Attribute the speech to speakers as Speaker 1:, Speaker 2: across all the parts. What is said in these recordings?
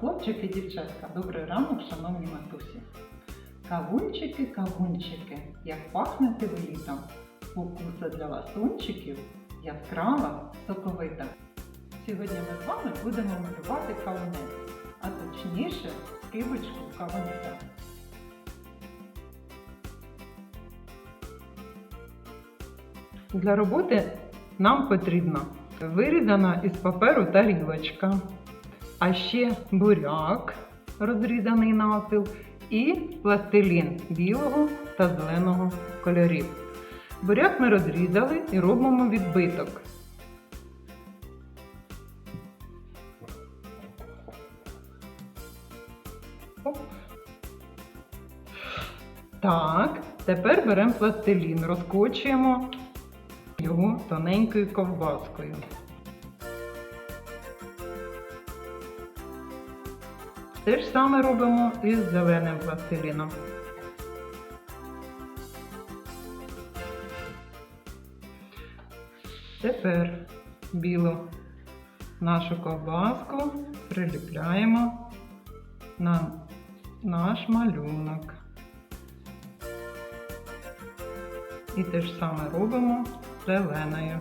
Speaker 1: Хлопчики, дівчатка, добрий ранок, шановні матусі. Кавунчики, кавунчики, як пахнете ви літом. Укуса для ласунчиків яскрава, соковита. Сьогодні ми з вами будемо малювати кавунець, а точніше скибочку кавунця. Для роботи нам потрібна вирізана із паперу тарілочка, а ще буряк, розрізаний навпіл, і пластилін білого та зеленого кольорів. Буряк ми розрізали і робимо відбиток. Так, тепер беремо пластилін, розкочуємо його тоненькою ковбаскою. Те ж саме робимо і з зеленим пластиліном. Тепер білу нашу ковбаску приліпляємо на наш малюнок. І те ж саме робимо зеленою.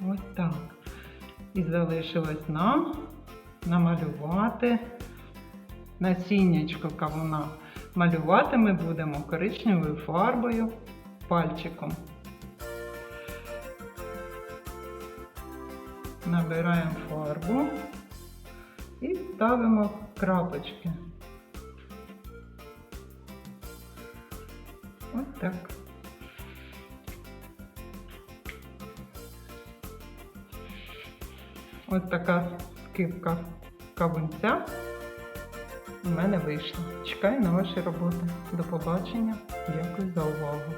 Speaker 1: Ось так. І залишилось нам намалювати насіннячко кавуна. Малювати ми будемо коричневою фарбою пальчиком. Набираємо фарбу і ставимо крапочки. Ось так. Ось така скипка кавунця у мене вийшла. Чекаю на ваші роботи. До побачення. Дякую за увагу.